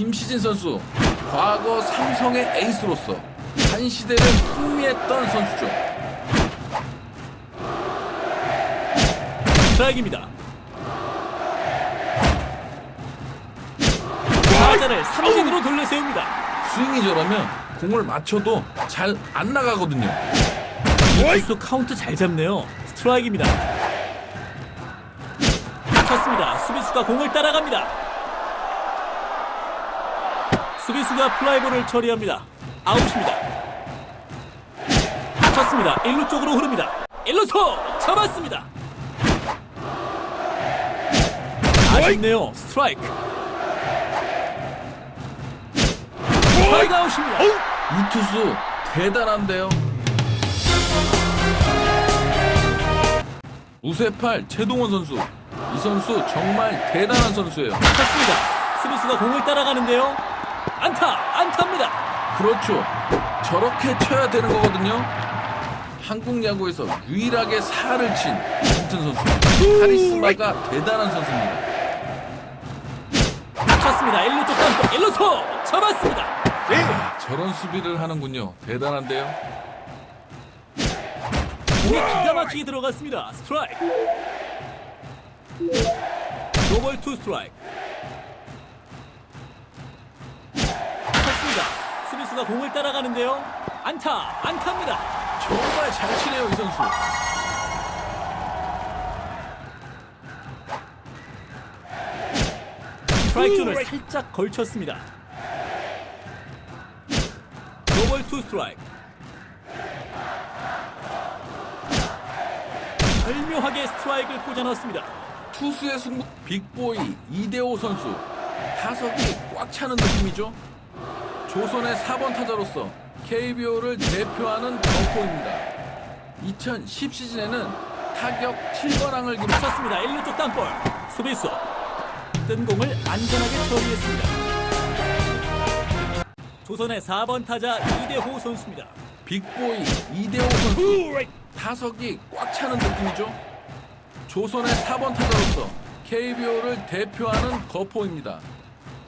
김시진 선수 과거 삼성의 에이스로서 한 시대를 풍미했던 선수죠. 스트라이크입니다. 타자를 삼진으로 돌려세웁니다. 스윙이 저러면 공을 맞춰도 잘 안 나가거든요. 투수 카운트 잘 잡네요. 스트라이크입니다. 쳤습니다. 수비수가 공을 따라갑니다. 수비수가 플라이볼을 처리합니다. 아웃입니다. 쳤습니다. 1루 쪽으로 흐릅니다. 1루소 잡았습니다. 아쉽네요. 스트라이크. 스트라이크 아웃입니다. 이 투수 대단한데요. 우세팔 최동원 선수. 이 선수 정말 대단한 선수예요. 쳤습니다. 수비수가 공을 따라가는데요. 안타, 안타입니다. 그렇죠. 저렇게 쳐야 되는 거거든요. 한국 야구에서 유일하게 살을 친 김튼 선수. 카리스마가 대단한 선수입니다. 쳤습니다. 1루 쪽 땅볼 1루소 잡았습니다. 아, 저런 수비를 하는군요. 대단한데요. 공이 기가 막히게 들어갔습니다. 스트라이크. 노볼 투 스트라이크. 수비수가 공을 따라가는데요. 안타, 안타입니다. 정말 잘 치네요, 이 선수. 스트라이크 존을 살짝 걸쳤습니다. 노볼 투 스트라이크. 절묘하게 스트라이크를 꽂아 넣었습니다. 투수의 승부 빅보이 이대호 선수 타석이 꽉 차는 느낌이죠. 조선의 4번 타자로서 KBO를 대표하는 덕포입니다. 2010 시즌에는 타격 7관왕을 기록. 쳤습니다. 1루 쪽 땅볼. 수비수. 뜬 공을 안전하게 처리했습니다. 조선의 4번 타자 이대호 선수입니다. 빅보이 이대호 선수 타석이 꽉 차는 느낌이죠. 조선의 4번 타자로서 KBO를 대표하는 거포입니다.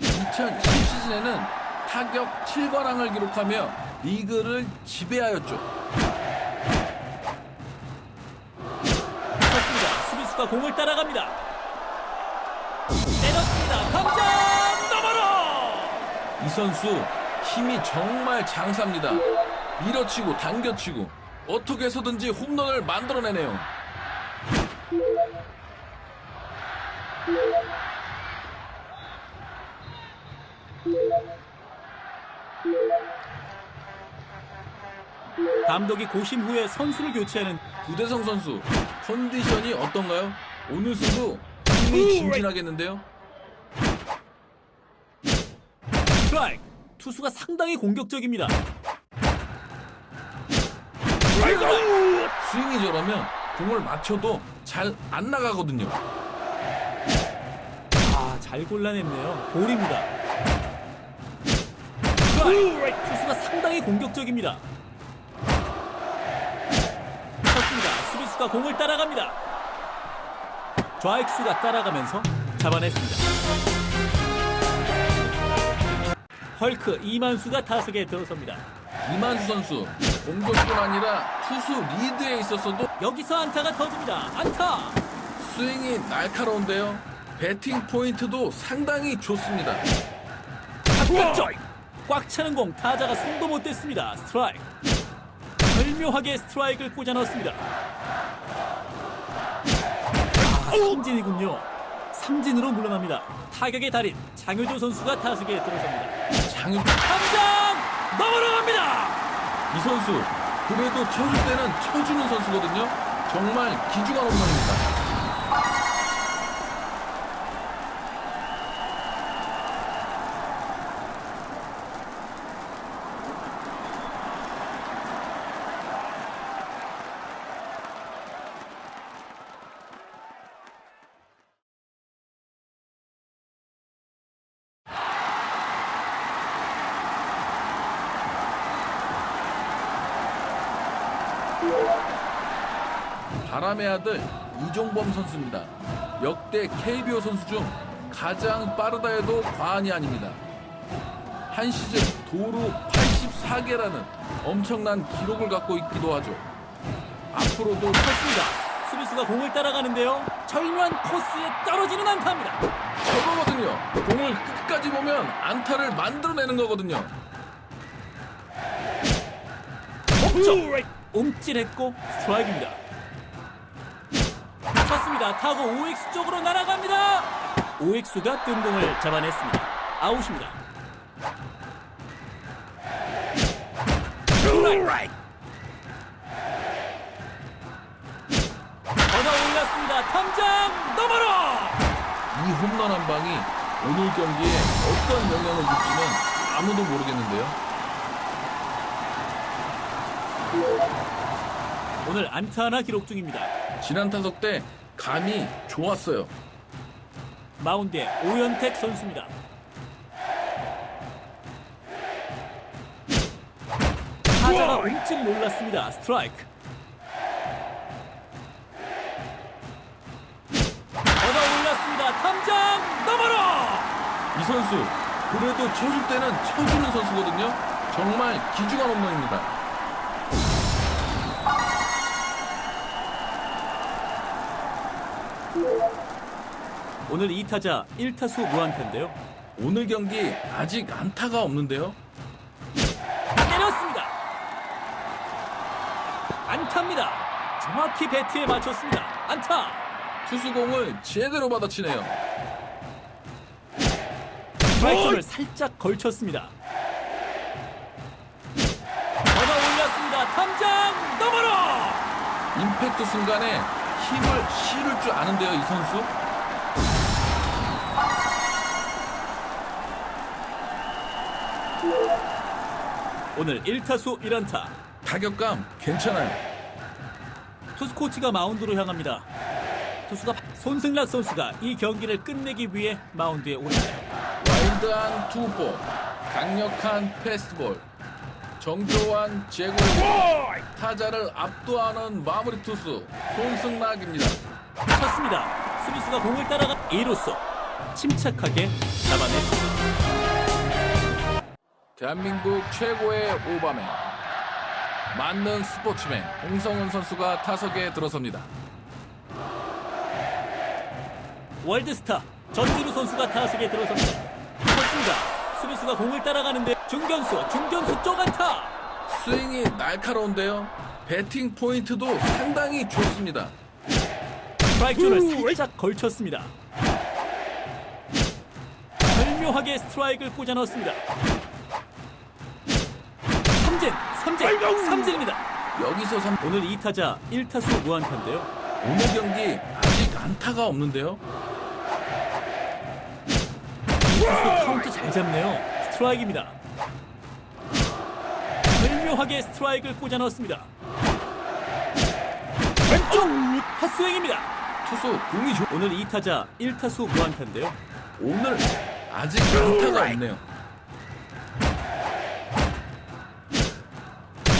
2010 시즌에는 타격 7관왕을 기록하며 리그를 지배하였죠. 쳤습니다. 수비수가 공을 따라갑니다. 때렸습니다. 감장 너머로. 이 선수 힘이 정말 장사입니다. 밀어치고 당겨치고 어떻게 해서든지 홈런을 만들어내네요. 감독이 고심 후에 선수를 교체하는 구대성 선수 컨디션이 어떤가요? 오늘 승부 흥미진진하겠는데요? 스트라이크. 투수가 상당히 공격적입니다. 스윙이 저러면 공을 맞춰도 잘 안 나가거든요. 아, 잘 골라냈네요. 볼입니다. 투수가 상당히 공격적입니다. 쳤습니다. 수비수가 공을 따라갑니다. 좌익수가 따라가면서 잡아냈습니다. 헐크 이만수가 타석에 들어섭니다. 이만수 선수 공격뿐 아니라 투수 리드에 있어서도 여기서 안타가 터집니다. 안타! 스윙이 날카로운데요. 배팅 포인트도 상당히 좋습니다. 바깥쪽! 꽉 차는 공 타자가 손도 못 댔습니다. 스트라이크. 절묘하게 스트라이크를 꽂아 넣었습니다. 아, 삼진이군요. 삼진으로 물러납니다. 타격의 달인 장효조 선수가 타석에 들어섭니다. 장윤 당장 넘어갑니다. 이 선수 그래도 쳐줄 때는 쳐주는 선수거든요. 정말 기중한 홈런입니다. 바람의 아들 이종범 선수입니다. 역대 KBO 선수 중 가장 빠르다 해도 과언이 아닙니다. 한 시즌 도루 84개라는 엄청난 기록을 갖고 있기도 하죠. 앞으로도 쳤습니다. 수비수가 공을 따라가는데요. 절묘한 코스에 떨어지는 안타입니다. 저거거든요. 공을 끝까지 보면 안타를 만들어내는 거거든요. 멈춰! 움찔했고 스트라이크입니다. 쳤습니다. 타고 오익수 쪽으로 날아갑니다. 오익수가 뜬 공을 잡아냈습니다. 아웃입니다. 스트라이크. 걷어 올렸습니다. 탐장 너머로! 이 홈런 한 방이 오늘 경기에 어떤 영향을 줄지는 아무도 모르겠는데요. 오늘 안타 하나 기록 중입니다. 지난 타석 때 감이 좋았어요. 마운드에 오현택 선수입니다. 타자가 움찔 놀랐습니다. 스트라이크. 걷어 올렸습니다. 탐장 너머로! 이 선수 그래도 쳐줄 때는 쳐주는 선수거든요. 정말 기중한 홈런입니다. 오늘 2타자 1타수 무안타인데요. 오늘 경기 아직 안타가 없는데요. 때렸습니다. 안타입니다. 정확히 배트에 맞췄습니다. 안타. 투수공을 제대로 받아치네요. 스트라이크를 살짝 걸쳤습니다. 걷어 올렸습니다. 탐장 너머로! 임팩트 순간에 힘을 실을 줄 아는데요, 이 선수. 오늘 1타수 1안타. 타격감 괜찮아요. 투수 코치가 마운드로 향합니다. 투수가 손승락 선수가 이 경기를 끝내기 위해 마운드에 올라요. 와일드한 투볼, 강력한 패스트볼, 정교한 제공, 타자를 압도하는 마무리 투수 손승락입니다. 쳤습니다. 수비수가 공을 따라가 2루수 침착하게 잡아냈습니다. 대한민국 최고의 오바맨, 만능 스포츠맨 홍성은 선수가 타석에 들어섭니다. 월드스타 전지루 선수가 타석에 들어섭니다. 쳤습니다. 수비수가 공을 따라가는데 중견수 중견수 쪽 안타. 스윙이 날카로운데요. 배팅 포인트도 상당히 좋습니다. 스트라이크 존을 살짝 걸쳤습니다. 절묘하게 스트라이크를 꽂아 넣었습니다. 삼진, 삼진, 삼진입니다. 여기서 삼- 오늘 2타자 1타수 무안타인데요. 오늘 경기 아직 안타가 없는데요. 투수 카운트 잘 잡네요. 스트라이크입니다. 절묘하게 스트라이크를 꽂아 넣었습니다. 왼쪽 핫스윙입니다. 투수 공이 좋. 오늘 2타자 1타수 무안타인데요. 오늘 아직 안타가 없네요.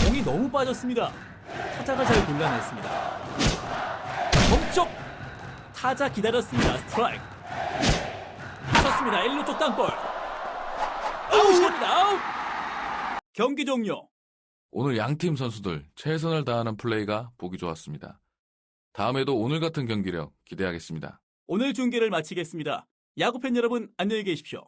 공이 너무 빠졌습니다. 타자가 잘 골라냈습니다. 멈쪽 타자 기다렸습니다. 스트라이크. 쳤습니다. 1루 쪽 땅볼. 아웃입니다. 아웃. 경기 종료. 오늘 양팀 선수들 최선을 다하는 플레이가 보기 좋았습니다. 다음에도 오늘 같은 경기력 기대하겠습니다. 오늘 중계를 마치겠습니다. 야구팬 여러분 안녕히 계십시오.